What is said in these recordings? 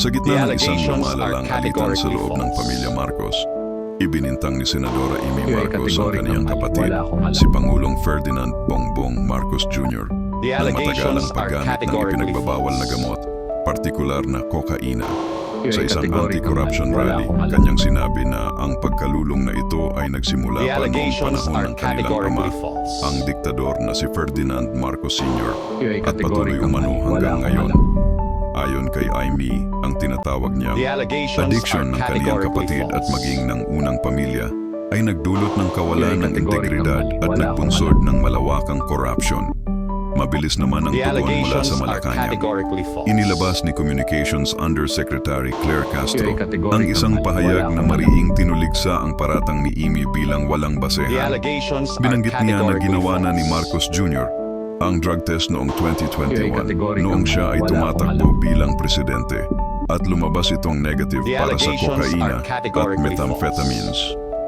Sa gitna ng isang lumalalang alitan sa loob ng false. pamilya Marcos, ibinintang ni Senadora Amy Marcos ang mali. kapatid, si Pangulong Ferdinand Bongbong Marcos Jr. Ng matagalang paggamit ng ipinagbabawal na gamot, partikular na kokaina. Sa isang anti-corruption rally, kanyang sinabi na ang pagkalulong na ito ay nagsimula pa noong panahon ng kanilang ama, false. ang diktador na si Ferdinand Marcos Sr. At patuloy umano hanggang ngayon. Tinatawag niyang addiction ng kaniyang kapatid at maging ng unang pamilya ay nagdulot ng kawalan ng integridad at nagpunsod ng malawakang corruption. Mabilis naman ang tugon mula sa Malacanang. Inilabas ni Communications Undersecretary Claire Castro ang isang pahayag na mariing tinuligsa ang paratang ni Amy bilang walang basehan. Binanggit niya na ginawa na ni. Marcos Jr. ang drug test noong 2021 categorical noong siya ay tumatakbo bilang presidente at lumabas itong negative para sa kokaina at methamphetamines.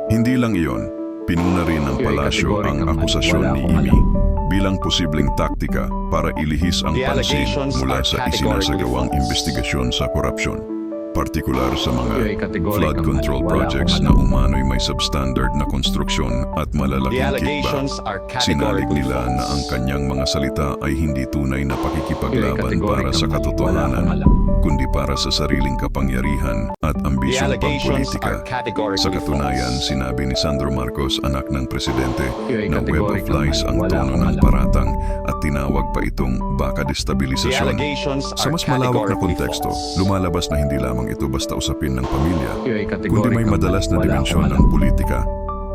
Hindi lang iyon, pinuna rin ng palasyo ang akusasyon ni Amy bilang posibleng taktika para ilihis ang pansin mula sa isinasagawang investigasyon sa korupsyon. Partikular sa mga flood control projects na umano'y may substandard na konstruksyon at malalaking kickback. Sinalig nila na ang kanyang mga salita ay hindi tunay na pakikipaglaban para sa katotohanan, kundi para sa sariling kapangyarihan at ambisyon allegations pangpolitika. Sa katunayan, sinabi ni Sandro Marcos, anak ng presidente, na web of lies ang tono ng paratang at tinawag pa itong baka destabilisasyon. Sa mas malawak na konteksto, lumalabas na hindi lamang ito basta usapin ng pamilya, kundi may madalas na dimensyon ng politika.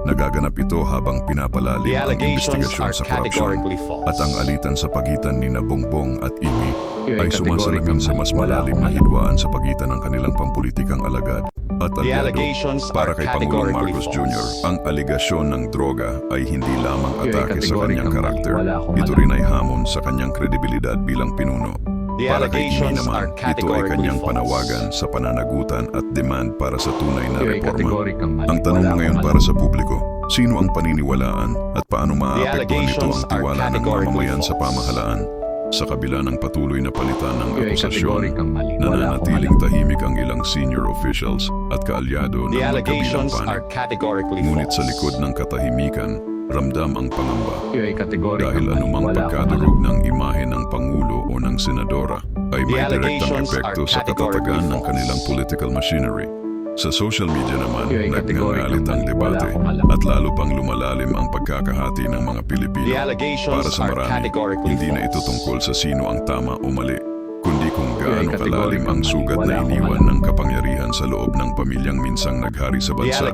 Nagaganap ito habang pinapalalim ang investigasyon sa korupsyon at ang alitan sa pagitan ni Bongbong at Yun ay sumasalamin sa mas malalim na hidwaan sa pagitan ng kanilang pampulitikang alagad at alyado. allegations Para kay Pangulong Marcos. Jr., ang aligasyon ng droga ay hindi lamang atake sa kanyang karakter. Ito rin ay hamon sa kanyang kredibilidad bilang pinuno. The Para kay Amy naman, ito ay kanyang panawagan sa pananagutan at demand para sa tunay na reforma. Ang tanong ngayon para sa publiko, sino ang paniniwalaan at paano maapektuhan nito ang tiwala ng mamamayan sa pamahalaan? Sa kabila ng patuloy na palitan ng akusasyon, nananatiling tahimik ang ilang senior officials at kaalyado ng The magkabilang allegations panig. are categorically Ngunit sa false. likod ng katahimikan, ramdam ang pangamba dahil anumang pagkadurog ng imahe ng Pangulo o ng Senadora ay may direktang epekto sa katatagan ng kanilang political machinery. Sa social media naman, nagngangalit ang debate at lalo pang lumalalim ang pagkakahati ng mga Pilipino. Para sa marami, categorically hindi na ito tungkol sa sino ang tama o mali, kundi kung gaano kalalim ang sugat na iniwan ng kapangyarihan sa loob ng pamilyang minsang naghari sa bansa.